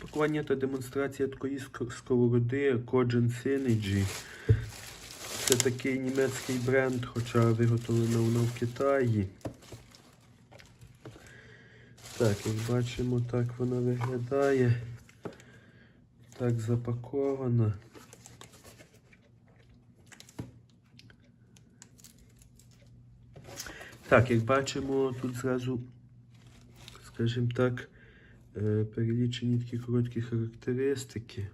Пакування та демонстрація такої сковороди Kojin Synergy. Це такий німецький бренд, хоча виготовлена вона в Китаї. Так, як бачимо, так вона виглядає. Так запакована. Так, як бачимо, тут зразу, скажімо так, перелічені такі короткі характеристики.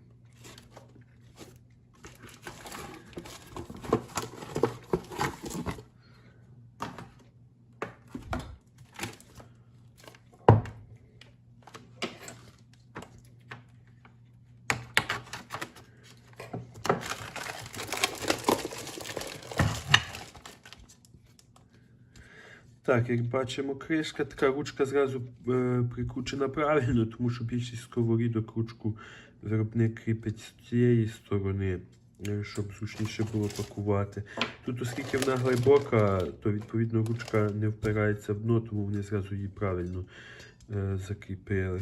Так, як бачимо, кришка, така ручка зразу е, прикручена правильно, тому що більшість сковорідок ручку виробник кріпить з цієї сторони, е, щоб зручніше було пакувати. Тут, оскільки вона глибока, то відповідно ручка не впирається в дно, тому вони зразу її правильно е, закріпили.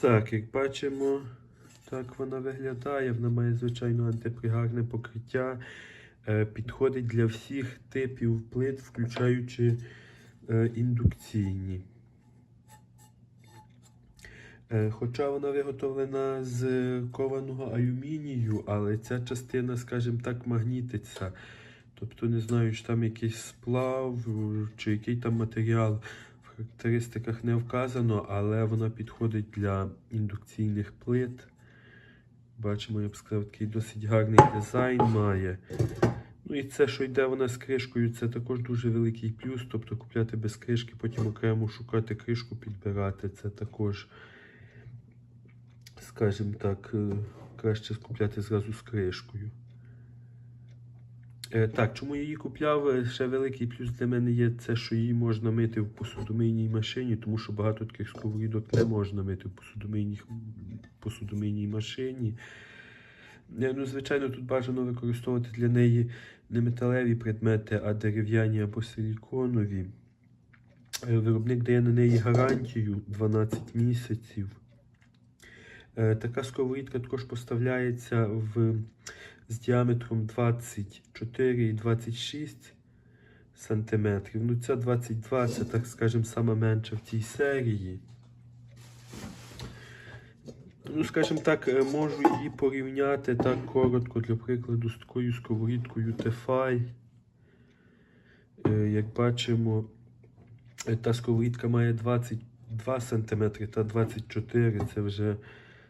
Так, як бачимо, так вона виглядає. Вона має, звичайно, антипригарне покриття. Е, Підходить для всіх типів плит, включаючи е, індукційні. Е, Хоча вона виготовлена з кованого алюмінію, але ця частина, скажімо так, магнітиться. Тобто не знаю, чи там якийсь сплав, чи який там матеріал характеристиках не вказано, але вона підходить для індукційних плит. Бачимо, я б сказав, такий досить гарний дизайн має. Ну і це, що йде вона з кришкою, це також дуже великий плюс. Тобто купляти без кришки, потім окремо шукати кришку, підбирати. Це також, скажімо так, е, краще скупляти зразу з кришкою. Е, Так, чому я її купляв? Е, Ще великий плюс для мене є це, що її можна мити в посудомийній машині, тому що багато таких сковорідок не можна мити в посудомийній, посудомийній машині. Е, Ну, звичайно, тут бажано використовувати для неї не металеві предмети, а дерев'яні або силіконові. Виробник дає на неї гарантію 12 місяців. Е, Така сковорідка також поставляється в, з діаметром 24 і 26 сантиметрів. Ну, ця 22, це, так скажемо, сама менша в цій серії. Ну, скажімо так, е, можу її порівняти так коротко, для прикладу, з такою сковорідкою Tefal. Е, Як бачимо, та сковорідка має 22 см та 24 це вже,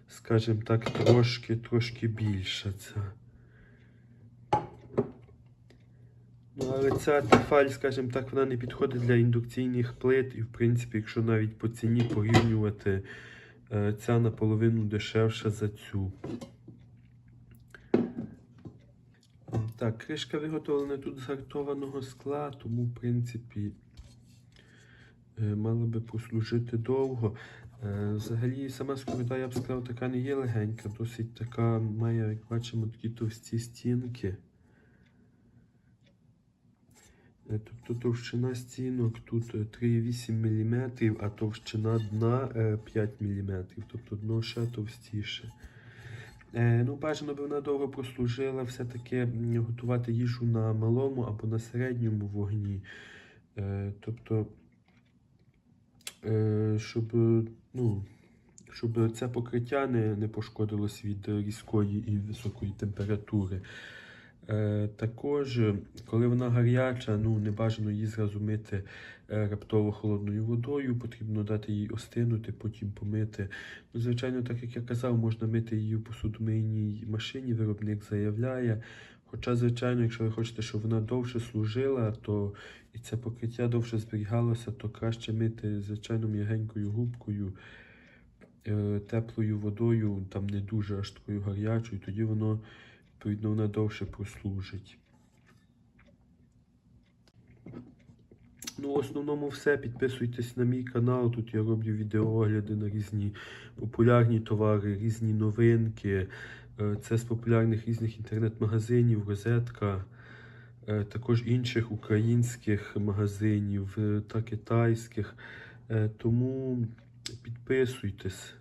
скажімо так, трошки, трошки більша ця. Ну, але ця Tefal, скажімо так, вона не підходить для індукційних плит. І, в принципі, якщо навіть по ціні порівнювати, е, ця наполовину дешевша за цю. Так, кришка виготовлена тут з гартованого скла, тому, в принципі, е, мала би послужити довго. Е, Взагалі, сама сковорода, я б сказав, така не є легенька, досить така, має, як бачимо, такі товсті стінки. Е, Тобто товщина стінок тут е, 3,8 мм, а товщина дна е, 5 мм, тобто дно ще товстіше. Е, Ну, бажано би вона довго прослужила, все-таки готувати їжу на малому або на середньому вогні. Е, Тобто, е, щоб, е, ну, щоб це покриття не, не пошкодилось від е, різкої і високої температури. Е, також, е, коли вона гаряча, ну не бажано її зразу мити е, раптово холодною водою, потрібно дати їй остинути, потім помити. Ну, звичайно, так як я казав, можна мити її в посудомийній машині, виробник заявляє. Хоча, звичайно, якщо ви хочете, щоб вона довше служила, то і це покриття довше зберігалося, то краще мити, звичайно, м'ягенькою губкою, е, теплою водою, там не дуже аж такою гарячою, тоді воно відповідно вона довше прослужить. Ну, в основному все. Підписуйтесь на мій канал. Тут я роблю відеоогляди на різні популярні товари, різні новинки. Е, Це з популярних різних інтернет-магазинів, розетка, також інших українських магазинів е, та китайських. Е, Тому підписуйтесь.